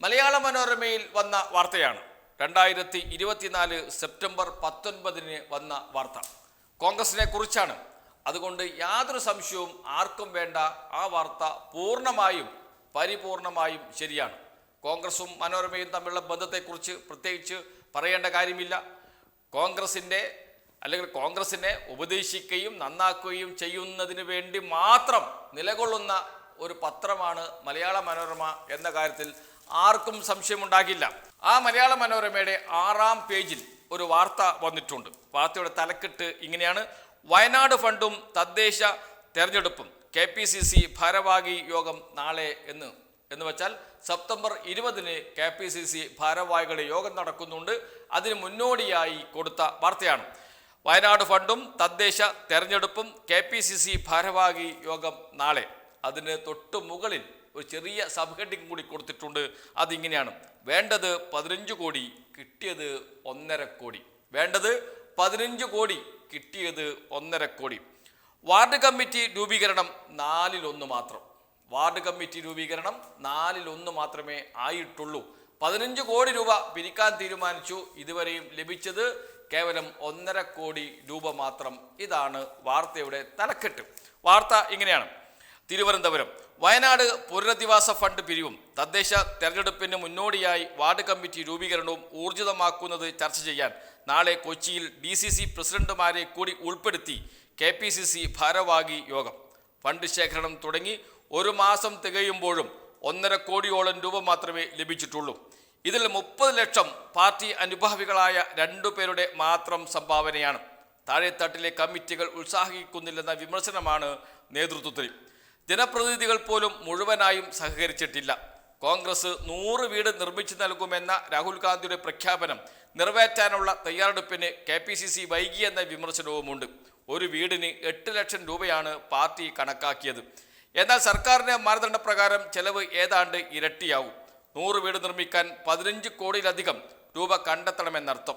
മലയാള മനോരമയിൽ വന്ന വാർത്തയാണ്. രണ്ടായിരത്തി ഇരുപത്തിനാല് സെപ്റ്റംബർ പത്തൊൻപതിന് വന്ന വാർത്ത. കോൺഗ്രസിനെ കുറിച്ചാണ്. അതുകൊണ്ട് യാതൊരു സംശയവും ആർക്കും വേണ്ട. ആ വാർത്ത പൂർണമായും പരിപൂർണമായും ശരിയാണ്. കോൺഗ്രസും മനോരമയും തമ്മിലുള്ള ബന്ധത്തെക്കുറിച്ച് പ്രത്യേകിച്ച് പറയേണ്ട കാര്യമില്ല. കോൺഗ്രസിന്റെ അല്ലെങ്കിൽ കോൺഗ്രസിനെ ഉപദേശിക്കുകയും നന്നാക്കുകയും ചെയ്യുന്നതിന് വേണ്ടി മാത്രം നിലകൊള്ളുന്ന ഒരു പത്രമാണ് മലയാള മനോരമ എന്ന കാര്യത്തിൽ ആർക്കും സംശയമുണ്ടാകില്ല. ആ മലയാള മനോരമയുടെ ആറാം പേജിൽ ഒരു വാർത്ത വന്നിട്ടുണ്ട്. വാർത്തയുടെ തലക്കെട്ട് ഇങ്ങനെയാണ്. വയനാട് ഫണ്ടും തദ്ദേശ തെരഞ്ഞെടുപ്പും. കെ പി സി സി ഭാരവാഹി യോഗം നാളെ എന്ന്. എന്ന് വെച്ചാൽ സെപ്റ്റംബർ ഇരുപതിന് കെ പി സി സി ഭാരവാഹികളുടെ യോഗം നടക്കുന്നുണ്ട്. അതിന് മുന്നോടിയായി കൊടുത്ത വാർത്തയാണ്. വയനാട് ഫണ്ടും തദ്ദേശ തെരഞ്ഞെടുപ്പും കെ പി സി സി ഭാരവാഹി യോഗം നാളെ. അതിന് തൊട്ട് മുകളിൽ ഒരു ചെറിയ സബ് ഹെഡിങ് കൂടി കൊടുത്തിട്ടുണ്ട്. അതിങ്ങനെയാണ്. വേണ്ടത് പതിനഞ്ച് കോടി കിട്ടിയത് ഒന്നര കോടി. വേണ്ടത് പതിനഞ്ച് കോടി കിട്ടിയത് ഒന്നര കോടി. വാർഡ് കമ്മിറ്റി രൂപീകരണം നാലിലൊന്ന് മാത്രം. വാർഡ് കമ്മിറ്റി രൂപീകരണം നാലിലൊന്ന് മാത്രമേ ആയിട്ടുള്ളൂ. പതിനഞ്ച് കോടി രൂപ പിരിക്കാൻ തീരുമാനിച്ചു. ഇതുവരെയും ലഭിച്ചത് കേവലം ഒന്നര കോടി രൂപ മാത്രം. ഇതാണ് വാർത്തയുടെ തലക്കെട്ട്. വാർത്ത ഇങ്ങനെയാണ്. തിരുവനന്തപുരം. വയനാട് പുനരധിവാസ ഫണ്ട് പിരിവും തദ്ദേശ തെരഞ്ഞെടുപ്പിന് മുന്നോടിയായി വാർഡ് കമ്മിറ്റി രൂപീകരണവും ഊർജിതമാക്കുന്നത് ചർച്ച ചെയ്യാൻ നാളെ കൊച്ചിയിൽ ഡി സി സി പ്രസിഡന്റുമാരെ കൂടി ഉൾപ്പെടുത്തി കെ പി സി സി ഭാരവാഹി യോഗം. ഫണ്ട് ശേഖരണം തുടങ്ങി ഒരു മാസം തികയുമ്പോഴും ഒന്നര കോടിയോളം രൂപ മാത്രമേ ലഭിച്ചിട്ടുള്ളൂ. ഇതിൽ മുപ്പത് ലക്ഷം പാർട്ടി അനുഭാവികളായ രണ്ടു പേരുടെ മാത്രം സംഭാവനയാണ്. താഴെത്തട്ടിലെ കമ്മിറ്റികൾ ഉത്സാഹിക്കുന്നില്ലെന്ന വിമർശനമാണ് നേതൃത്വത്തിൽ. ജനപ്രതിനിധികൾ പോലും മുഴുവനായും സഹകരിച്ചിട്ടില്ല. കോൺഗ്രസ് നൂറ് വീട് നിർമ്മിച്ചു നൽകുമെന്ന രാഹുൽ ഗാന്ധിയുടെ പ്രഖ്യാപനം നിറവേറ്റാനുള്ള തയ്യാറെടുപ്പിന് കെ പി സി സി വൈകിയെന്ന വിമർശനവുമുണ്ട്. ഒരു വീടിന് എട്ട് ലക്ഷം രൂപയാണ് പാർട്ടി കണക്കാക്കിയത്. എന്നാൽ സർക്കാരിന്റെ മാനദണ്ഡപ്രകാരം ചെലവ് ഏതാണ്ട് ഇരട്ടിയാവും. നൂറ് വീട് നിർമ്മിക്കാൻ പതിനഞ്ച് കോടിയിലധികം രൂപ കണ്ടെത്തണമെന്നർത്ഥം.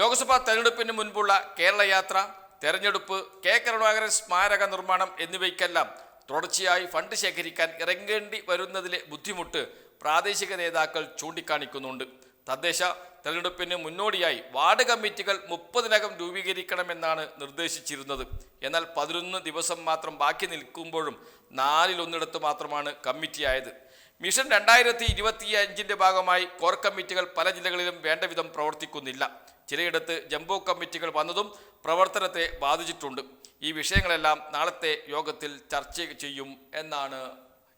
ലോക്സഭാ തെരഞ്ഞെടുപ്പിന് മുൻപുള്ള കേരളയാത്ര തെരഞ്ഞെടുപ്പ് കെ കരുണാകരൻ സ്മാരക നിർമ്മാണം എന്നിവയ്ക്കെല്ലാം തുടർച്ചയായി ഫണ്ട് ശേഖരിക്കാൻ ഇറങ്ങേണ്ടി വരുന്നതിലെ ബുദ്ധിമുട്ട് പ്രാദേശിക നേതാക്കൾ ചൂണ്ടിക്കാണിക്കുന്നുണ്ട്. തദ്ദേശ തെരഞ്ഞെടുപ്പിന് മുന്നോടിയായി വാർഡ് കമ്മിറ്റികൾ മുപ്പതിനകം രൂപീകരിക്കണമെന്നാണ് നിർദ്ദേശിച്ചിരുന്നത്. എന്നാൽ പതിനൊന്ന് ദിവസം മാത്രം ബാക്കി നിൽക്കുമ്പോഴും നാലിലൊന്നിടത്ത് മാത്രമാണ് കമ്മിറ്റിയായത്. മിഷൻ രണ്ടായിരത്തി ഇരുപത്തി അഞ്ചിന്റെ ഭാഗമായി കോർ കമ്മിറ്റികൾ പല ജില്ലകളിലും വേണ്ട വിധം പ്രവർത്തിക്കുന്നില്ല. ചിലയിടത്ത് ജംബോ കമ്മിറ്റികൾ വന്നതും പ്രവർത്തനത്തെ ബാധിച്ചിട്ടുണ്ട്. ഈ വിഷയങ്ങളെല്ലാം നാളത്തെ യോഗത്തിൽ ചർച്ച ചെയ്യും എന്നാണ്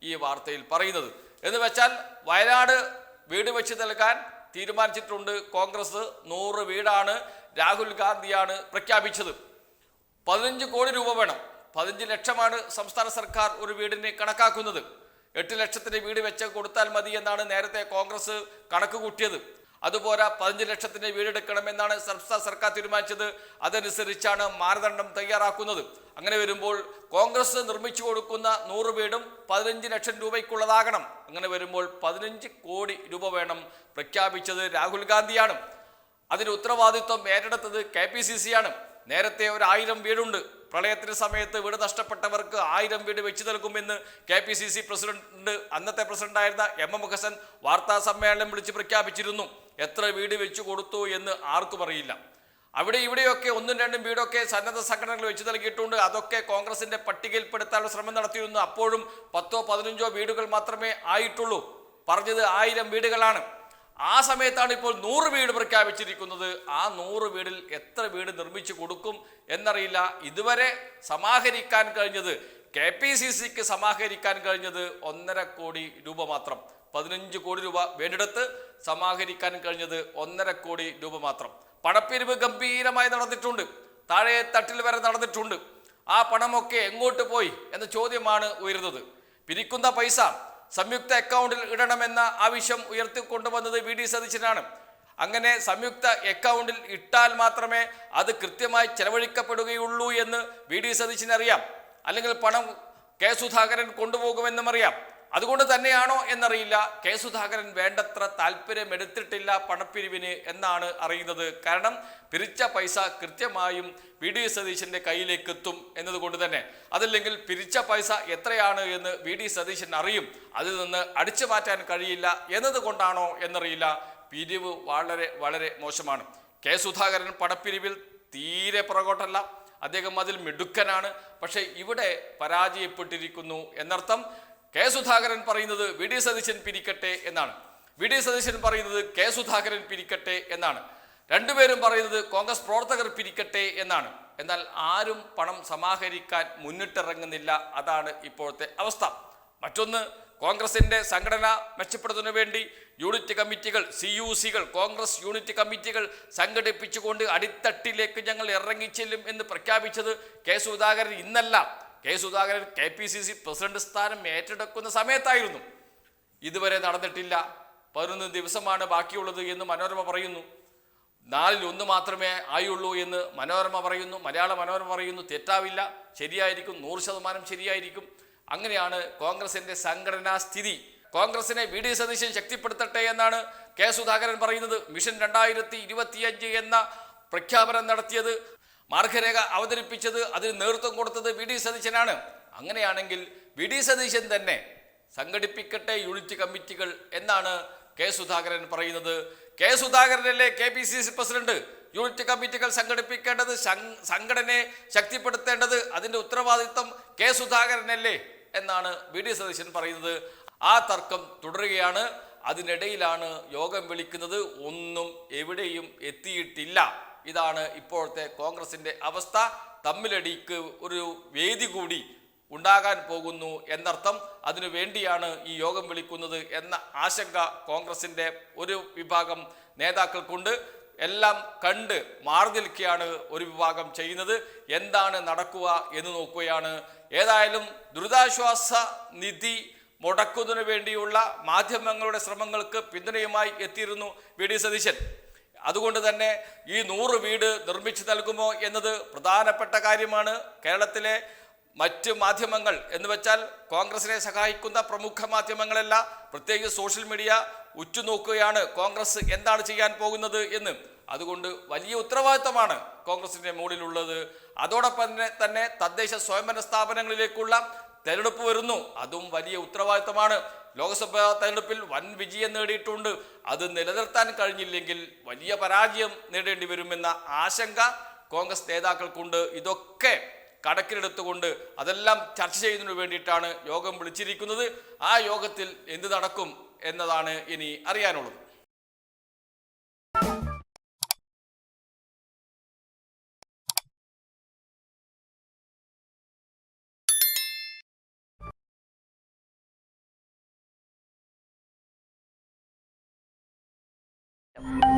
ഈ വാർത്തയിൽ പറയുന്നത്. എന്ന് വെച്ചാൽ വയനാട് വീട് വെച്ച് നൽകാൻ തീരുമാനിച്ചിട്ടുണ്ട് കോൺഗ്രസ്. നൂറ് വീടാണ് രാഹുൽ ഗാന്ധിയാണ് പ്രഖ്യാപിച്ചത്. പതിനഞ്ച് കോടി രൂപ വേണം. പതിനഞ്ച് ലക്ഷമാണ് സംസ്ഥാന സർക്കാർ ഒരു വീടിന് കണക്കാക്കുന്നത്. എട്ട് ലക്ഷത്തിന് വീട് വെച്ച് കൊടുത്താൽ മതി എന്നാണ് നേരത്തെ കോൺഗ്രസ് കണക്ക് കൂട്ടിയത്. അതുപോരാ പതിനഞ്ച് ലക്ഷത്തിന് വീടെടുക്കണമെന്നാണ് സംസ്ഥാന സർക്കാർ തീരുമാനിച്ചത്. അതനുസരിച്ചാണ് മാനദണ്ഡം തയ്യാറാക്കുന്നത്. അങ്ങനെ വരുമ്പോൾ കോൺഗ്രസ് നിർമ്മിച്ചു കൊടുക്കുന്ന നൂറ് വീടും പതിനഞ്ച് ലക്ഷം രൂപയ്ക്കുള്ളതാകണം. അങ്ങനെ വരുമ്പോൾ പതിനഞ്ച് കോടി രൂപ വേണം പ്രഖ്യാപിച്ചത് രാഹുൽ ഗാന്ധിയാണ്. അതിന് ഉത്തരവാദിത്വം ഏറ്റെടുത്തത് കെ പി സി സി ആണ് നേരത്തെ ഒരു വീടുണ്ട്. പ്രളയത്തിന് സമയത്ത് വീട് നഷ്ടപ്പെട്ടവർക്ക് ആയിരം വീട് വെച്ചു നൽകുമെന്ന് K P C C president അന്നത്തെ പ്രസിഡന്റായിരുന്ന എം എം ഹസൻ വാർത്താ സമ്മേളനം വിളിച്ച് പ്രഖ്യാപിച്ചിരുന്നു. എത്ര വീട് വെച്ചു കൊടുത്തു എന്ന് ആർക്കും അറിയില്ല. അവിടെ ഇവിടെയൊക്കെ ഒന്നും രണ്ടും വീടൊക്കെ സന്നദ്ധ സംഘടനകൾ വെച്ച് നൽകിയിട്ടുണ്ട്. അതൊക്കെ കോൺഗ്രസിന്റെ പട്ടികയിൽപ്പെടുത്താനുള്ള ശ്രമം നടത്തിയിരുന്നു. അപ്പോഴും പത്തോ പതിനഞ്ചോ വീടുകൾ മാത്രമേ ആയിട്ടുള്ളൂ. പറഞ്ഞത് ആയിരം വീടുകളാണ്. ആ സമയത്താണ് ഇപ്പോൾ നൂറ് വീട് പ്രഖ്യാപിച്ചിരിക്കുന്നത്. ആ നൂറ് വീടിൽ എത്ര വീട് നിർമ്മിച്ചു കൊടുക്കും എന്നറിയില്ല. ഇതുവരെ സമാഹരിക്കാൻ കഴിഞ്ഞത് കെ പി സി സിക്ക് സമാഹരിക്കാൻ കഴിഞ്ഞത് ഒന്നര കോടി രൂപ മാത്രം. പതിനഞ്ച് കോടി രൂപ വേണ്ടിടത്ത് സമാഹരിക്കാൻ കഴിഞ്ഞത് ഒന്നര കോടി രൂപ മാത്രം. പണപ്പിരിവ് ഗംഭീരമായി നടന്നിട്ടുണ്ട്. താഴെ തട്ടിൽ വരെ നടന്നിട്ടുണ്ട്. ആ പണമൊക്കെ എങ്ങോട്ട് പോയി എന്ന ചോദ്യമാണ് ഉയരുന്നത്. പിരിക്കുന്ന പൈസ സംയുക്ത അക്കൗണ്ടിൽ ഇടണമെന്ന ആവശ്യം ഉയർത്തിക്കൊണ്ടുവന്നത് വി ഡി സതീശനാണ്. അങ്ങനെ സംയുക്ത അക്കൗണ്ടിൽ ഇട്ടാൽ മാത്രമേ അത് കൃത്യമായി ചെലവഴിക്കപ്പെടുകയുള്ളൂ എന്ന് വി ഡി സതീശന് അറിയാം അല്ലെങ്കിൽ പണം കെ സുധാകരൻ കൊണ്ടുപോകുമെന്നും അറിയാം. അതുകൊണ്ട് തന്നെയാണോ എന്നറിയില്ല. കെ സുധാകരൻ വേണ്ടത്ര താല്പര്യമെടുത്തിട്ടില്ല പണപ്പിരിവിന് എന്നാണ് അറിയുന്നത്. കാരണം പിരിച്ച പൈസ കൃത്യമായും വി ഡി സതീശന്റെ കയ്യിലേക്ക് എത്തും എന്നതുകൊണ്ട് തന്നെ. അതല്ലെങ്കിൽ പിരിച്ച പൈസ എത്രയാണ് എന്ന് വി ഡി സതീശൻ അറിയും. അതിൽ നിന്ന് അടിച്ചു മാറ്റാൻ കഴിയില്ല എന്നതുകൊണ്ടാണോ എന്നറിയില്ല. പിരിവ് വളരെ വളരെ മോശമാണ്. കെ സുധാകരൻ പണപ്പിരിവിൽ തീരെ പുറകോട്ടല്ല. അദ്ദേഹം അതിൽ മിടുക്കനാണ്. പക്ഷേ ഇവിടെ പരാജയപ്പെട്ടിരിക്കുന്നു എന്നർത്ഥം കെ സുധാകരൻ പറയുന്നത് വി ഡി സതീശൻ പിരിക്കട്ടെ എന്നാണ്. വി ഡി സതീശൻ പറയുന്നത് കെ സുധാകരൻ പിരിക്കട്ടെ എന്നാണ്. രണ്ടുപേരും പറയുന്നത് കോൺഗ്രസ് പ്രവർത്തകർ പിരിക്കട്ടെ എന്നാണ്. എന്നാൽ ആരും പണം സമാഹരിക്കാൻ മുന്നിട്ടിറങ്ങുന്നില്ല. അതാണ് ഇപ്പോഴത്തെ അവസ്ഥ. മറ്റൊന്ന് കോൺഗ്രസിന്റെ സംഘടന മെച്ചപ്പെടുത്തുന്നതിന് വേണ്ടി യൂണിറ്റ് കമ്മിറ്റികൾ സി യു സികൾ കോൺഗ്രസ് യൂണിറ്റ് കമ്മിറ്റികൾ സംഘടിപ്പിച്ചുകൊണ്ട് അടിത്തട്ടിലേക്ക് ഞങ്ങൾ ഇറങ്ങിച്ചെല്ലും എന്ന് പ്രഖ്യാപിച്ചത് കെ സുധാകരൻ ഇന്നല്ല. K Sudhakaran K P C C president സ്ഥാനം ഏറ്റെടുക്കുന്ന സമയത്തായിരുന്നു. ഇതുവരെ നടന്നിട്ടില്ല. പതിനൊന്ന് ദിവസമാണ് ബാക്കിയുള്ളത് എന്ന് മനോരമ പറയുന്നു. നാലിൽ ഒന്ന് മാത്രമേ ആയുള്ളൂ എന്ന് മനോരമ പറയുന്നു. മലയാള മനോരമ പറയുന്നു തെറ്റാവില്ല ശരിയായിരിക്കും നൂറ് ശതമാനം ശരിയായിരിക്കും. അങ്ങനെയാണ് കോൺഗ്രസിന്റെ സംഘടനാ സ്ഥിതി. കോൺഗ്രസിനെ വി ഡി സതീശൻ ശക്തിപ്പെടുത്തട്ടെ എന്നാണ് കെ സുധാകരൻ പറയുന്നത്. മിഷൻ രണ്ടായിരത്തി ഇരുപത്തിയഞ്ച് എന്ന പ്രഖ്യാപനം നടത്തിയത്. മാർഗരേഖ അവതരിപ്പിച്ചത് അതിന് നേതൃത്വം കൊടുത്തത് വി ഡി സതീശനാണ്. അങ്ങനെയാണെങ്കിൽ വി ഡി സതീശൻ തന്നെ സംഘടിപ്പിക്കട്ടെ യൂണിറ്റ് കമ്മിറ്റികൾ എന്നാണ് കെ സുധാകരൻ പറയുന്നത്. K സുധാകരനല്ലേ K P C C president? Unit കമ്മിറ്റികൾ സംഘടിപ്പിക്കേണ്ടത് സംഘടനയെ ശക്തിപ്പെടുത്തേണ്ടത് അതിന്റെ ഉത്തരവാദിത്തം കെ സുധാകരനല്ലേ എന്നാണ് വി ഡി സതീശൻ പറയുന്നത്. ആ തർക്കം തുടരുകയാണ്. അതിനിടയിലാണ് യോഗം വിളിക്കുന്നത്. ഒന്നും എവിടെയും എത്തിയിട്ടില്ല. ഇതാണ് ഇപ്പോഴത്തെ കോൺഗ്രസിന്റെ അവസ്ഥ. തമ്മിലടിക്ക് ഒരു വേദി കൂടി ഉണ്ടാകാൻ പോകുന്നു എന്നർത്ഥം. അതിനു വേണ്ടിയാണ് ഈ യോഗം വിളിക്കുന്നത് എന്ന ആശങ്ക കോൺഗ്രസിന്റെ ഒരു വിഭാഗം നേതാക്കൾക്കുണ്ട്. എല്ലാം കണ്ട് മാറി നിൽക്കുകയാണ് ഒരു വിഭാഗം ചെയ്യുന്നത്. എന്താണ് നടക്കുക എന്ന് നോക്കുകയാണ്. ഏതായാലും ദുരിതാശ്വാസ നിധി മുടക്കുന്നതിന് വേണ്ടിയുള്ള മാധ്യമങ്ങളുടെ ശ്രമങ്ങൾക്ക് പിന്തുണയുമായി എത്തിയിരുന്നു വി. ഡി. സതീശൻ. അതുകൊണ്ട് തന്നെ ഈ നൂറ് വീട് നിർമ്മിച്ചു നൽകുമോ എന്നത് പ്രധാനപ്പെട്ട കാര്യമാണ്. കേരളത്തിലെ മറ്റ് മാധ്യമങ്ങൾ എന്ന് വെച്ചാൽ കോൺഗ്രസിനെ സഹായിക്കുന്ന പ്രമുഖ മാധ്യമങ്ങളല്ല പ്രത്യേകിച്ച് സോഷ്യൽ മീഡിയ ഉറ്റുനോക്കുകയാണ് കോൺഗ്രസ് എന്താണ് ചെയ്യാൻ പോകുന്നത് എന്ന്. അതുകൊണ്ട് വലിയ ഉത്തരവാദിത്തമാണ് കോൺഗ്രസിന്റെ മുകളിലുള്ളത്. അതോടൊപ്പം തന്നെ തന്നെ തദ്ദേശ സ്വയംഭരണ സ്ഥാപനങ്ങളിലേക്കുള്ള തെരഞ്ഞെടുപ്പ് വരുന്നു. അതും വലിയ ഉത്തരവാദിത്തമാണ്. ലോക്സഭാ തെരഞ്ഞെടുപ്പിൽ വൻ വിജയം നേടിയിട്ടുണ്ട്. അത് നിലനിർത്താൻ കഴിഞ്ഞില്ലെങ്കിൽ വലിയ പരാജയം നേടേണ്ടി വരുമെന്ന ആശങ്ക കോൺഗ്രസ് നേതാക്കൾക്കുണ്ട്. ഇതൊക്കെ കണക്കിലെടുത്തുകൊണ്ട് അതെല്ലാം ചർച്ച ചെയ്യുന്നതിന് വേണ്ടിയിട്ടാണ് യോഗം വിളിച്ചിരിക്കുന്നത്. ആ യോഗത്തിൽ എന്ത് നടക്കും എന്നതാണ് ഇനി അറിയാനുള്ളത്. you